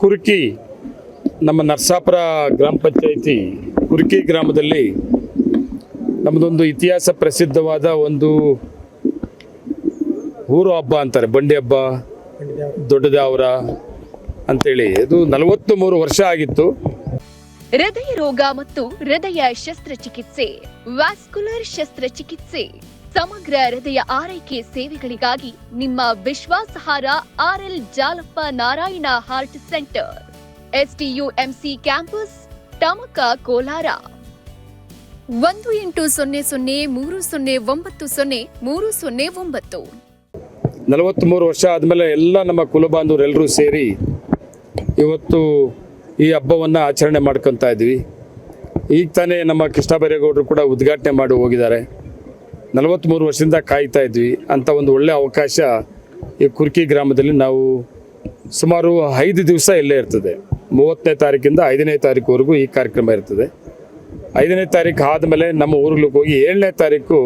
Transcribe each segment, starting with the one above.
ಕುರ್ಕಿ ನಮ್ಮ ನರಸಾಪುರ ಗ್ರಾಮ ಪಂಚಾಯಿತಿ ಕುರ್ಕಿ ಗ್ರಾಮದಲ್ಲಿ ನಮ್ಮದೊಂದು ಇತಿಹಾಸ ಪ್ರಸಿದ್ಧವಾದ ಒಂದು ಊರು ಹಬ್ಬ ಅಂತಾರೆ, ಬಂಡಿ ಹಬ್ಬ, ದೊಡ್ಡದಾವರ ಅಂತೇಳಿ. ಇದು ನಲವತ್ತು ಮೂರು ವರ್ಷ ಆಗಿತ್ತು. ಹೃದಯ ರೋಗ ಮತ್ತು ಹೃದಯ ಶಸ್ತ್ರಚಿಕಿತ್ಸೆ, ವ್ಯಾಸ್ಕುಲರ್ ಶಸ್ತ್ರಚಿಕಿತ್ಸೆ. ಸಮಗ್ರ ಹೃದಯ ಆರೈಕೆ ಸೇವೆಗಳಿಗಾಗಿ ನಿಮ್ಮ ವಿಶ್ವಾಸಹಾರ RL Jalappa Narayana heart centre. STUMC campus Tamaka Kolar. ಒಂದು ಎಂಟು ಸೊನ್ನೆ ಸೊನ್ನೆ ಮೂರು ಸೊನ್ನೆ ಒಂಬತ್ತು ಸೊನ್ನೆ ಮೂರು ಸೊನ್ನೆ ಒಂಬತ್ತು. ನಲವತ್ತ್ಮೂರು ವರ್ಷ ಆದಮೇಲೆ ಎಲ್ಲ ನಮ್ಮ ಕುಲಬಾಂಧವರೆಲ್ಲರೂ ಸೇರಿ ಇವತ್ತು ಈ ಹಬ್ಬವನ್ನು ಆಚರಣೆ ಮಾಡ್ಕೊತಾ ಇದ್ವಿ ಈಗ ತಾನೇ ನಮ್ಮ ಕೃಷ್ಣ ಬೈರೇಗೌಡರು ಕೂಡ ಉದ್ಘಾಟನೆ ಮಾಡಿ ಹೋಗಿದ್ದಾರೆ. ನಲವತ್ತ್ಮೂರು ವರ್ಷದಿಂದ ಕಾಯ್ತಾ ಇದ್ವಿ. ಅಂಥ ಒಂದು ಒಳ್ಳೆಯ ಅವಕಾಶ ಈ ಕುರ್ಕಿ ಗ್ರಾಮದಲ್ಲಿ ನಾವು ಸುಮಾರು ಐದು ದಿವಸ ಇಲ್ಲೇ ಇರ್ತದೆ. ಮೂವತ್ತನೇ ತಾರೀಕಿಂದ ಐದನೇ ತಾರೀಕುವರೆಗೂ ಈ ಕಾರ್ಯಕ್ರಮ ಇರ್ತದೆ. ಐದನೇ ತಾರೀಕು ಆದಮೇಲೆ ನಮ್ಮ ಊರುಗಳಿಗೆ ಹೋಗಿ ಏಳನೇ ತಾರೀಕು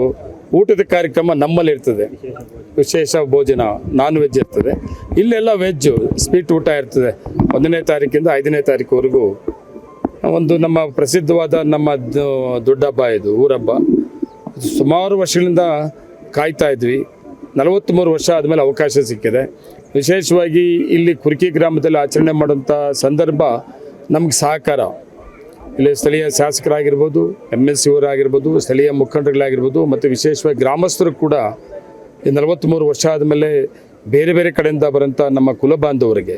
ಊಟದ ಕಾರ್ಯಕ್ರಮ ನಮ್ಮಲ್ಲಿ ಇರ್ತದೆ. ವಿಶೇಷ ಭೋಜನ ನಾನ್ ವೆಜ್ ಇರ್ತದೆ. ಇಲ್ಲೆಲ್ಲ ವೆಜ್ಜು ಸ್ವೀಟ್ ಊಟ ಇರ್ತದೆ. ಒಂದನೇ ತಾರೀಕಿಂದ ಐದನೇ ತಾರೀಕುವರೆಗೂ ಒಂದು ನಮ್ಮ ಪ್ರಸಿದ್ಧವಾದ ನಮ್ಮ ದೊಡ್ಡ ಹಬ್ಬ ಇದು, ಊರಬ್ಬ. ಸುಮಾರು ವರ್ಷಗಳಿಂದ ಕಾಯ್ತಾ ಇದ್ವಿ. ನಲವತ್ತ್ಮೂರು ವರ್ಷ ಆದಮೇಲೆ ಅವಕಾಶ ಸಿಕ್ಕಿದೆ. ವಿಶೇಷವಾಗಿ ಇಲ್ಲಿ ಕುರ್ಕಿ ಗ್ರಾಮದಲ್ಲಿ ಆಚರಣೆ ಮಾಡುವಂಥ ಸಂದರ್ಭ ನಮ್ಗೆ ಸಹಕಾರ. ಇಲ್ಲಿ ಸ್ಥಳೀಯ ಶಾಸಕರಾಗಿರ್ಬೋದು ಎಂ ಎಲ್ ಸಿ ಅವರಾಗಿರ್ಬೋದು, ಸ್ಥಳೀಯ ಮುಖಂಡರುಗಳಾಗಿರ್ಬೋದು, ಮತ್ತು ವಿಶೇಷವಾಗಿ ಗ್ರಾಮಸ್ಥರು ಕೂಡ ಈ ನಲವತ್ತ್ಮೂರು ವರ್ಷ ಆದಮೇಲೆ ಬೇರೆ ಬೇರೆ ಕಡೆಯಿಂದ ಬರೋಂಥ ನಮ್ಮ ಕುಲ ಬಾಂಧವರಿಗೆ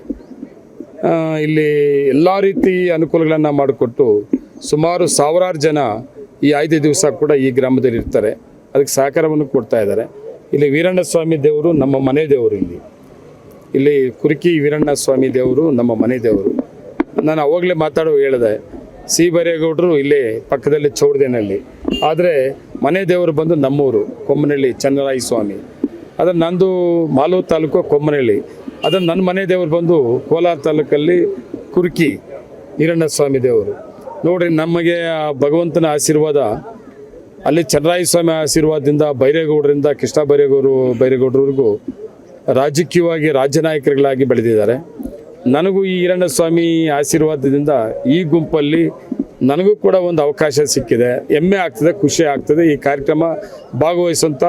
ಇಲ್ಲಿ ಎಲ್ಲ ರೀತಿ ಅನುಕೂಲಗಳನ್ನು ಮಾಡಿಕೊಟ್ಟು ಸುಮಾರು ಸಾವಿರಾರು ಜನ ಈ ಐದು ದಿವಸ ಕೂಡ ಈ ಗ್ರಾಮದಲ್ಲಿ ಇರ್ತಾರೆ. ಅದಕ್ಕೆ ಸಹಕಾರವನ್ನು ಕೊಡ್ತಾ ಇದ್ದಾರೆ. ಇಲ್ಲಿ ವೀರಣ್ಣ ಸ್ವಾಮಿ ದೇವರು ನಮ್ಮ ಮನೆ ದೇವರು ಇಲ್ಲಿ. ಇಲ್ಲಿ ಕುರುಕಿ ವೀರಣ್ಣ ಸ್ವಾಮಿ ದೇವರು ನಮ್ಮ ಮನೆ ದೇವರು. ನಾನು ಅವಾಗಲೇ ಮಾತಾಡೋ ಹೇಳಿದೆ, ಸಿ ಬರೇಗೌಡರು ಇಲ್ಲೇ ಪಕ್ಕದಲ್ಲಿ ಚೌಡದೇನಲ್ಲಿ ಆದರೆ ಮನೆ ದೇವರು ಬಂದು ನಮ್ಮೂರು, ಕೊಮ್ಮನಹಳ್ಳಿ ಚನ್ನರಾಯ ಸ್ವಾಮಿ ಅದನ್ನು ನಂದು ಮಾಲೂರು ತಾಲೂಕು ಕೊಮ್ಮನಹಳ್ಳಿ. ಅದನ್ನು ನನ್ನ ಮನೆ ದೇವರು ಬಂದು ಕೋಲಾರ ತಾಲೂಕಲ್ಲಿ ಕುರುಕಿ ವೀರಣ್ಣ ಸ್ವಾಮಿ ದೇವರು. ನೋಡ್ರಿ, ನಮಗೆ ಭಗವಂತನ ಆಶೀರ್ವಾದ, ಅಲ್ಲಿ ಚನ್ನರಾಯ ಸ್ವಾಮಿ ಆಶೀರ್ವಾದದಿಂದ ಬೈರೇಗೌಡರಿಂದ, ಕೃಷ್ಣ ಬೈರೇಗೌಡರು ಬೈರೇಗೌಡರಿಗೂ ರಾಜಕೀಯವಾಗಿ ರಾಜ್ಯ ನಾಯಕರುಗಳಾಗಿ ಬೆಳೆದಿದ್ದಾರೆ. ನನಗೂ ಈ ಈರಣ್ಣ ಸ್ವಾಮಿ ಆಶೀರ್ವಾದದಿಂದ ಈ ಗುಂಪಲ್ಲಿ ನನಗೂ ಕೂಡ ಒಂದು ಅವಕಾಶ ಸಿಕ್ಕಿದೆ. ಹೆಮ್ಮೆ ಆಗ್ತದೆ, ಖುಷಿ ಆಗ್ತದೆ. ಈ ಕಾರ್ಯಕ್ರಮ ಭಾಗವಹಿಸುವಂಥ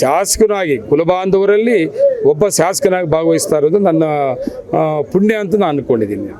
ಶಾಸಕನಾಗಿ ಕುಲಬಾಂಧವರಲ್ಲಿ ಒಬ್ಬ ಶಾಸಕನಾಗಿ ಭಾಗವಹಿಸ್ತಾ ಇರೋದು ನನ್ನ ಪುಣ್ಯ ಅಂತ ನಾನು ಅಂದ್ಕೊಂಡಿದ್ದೀನಿ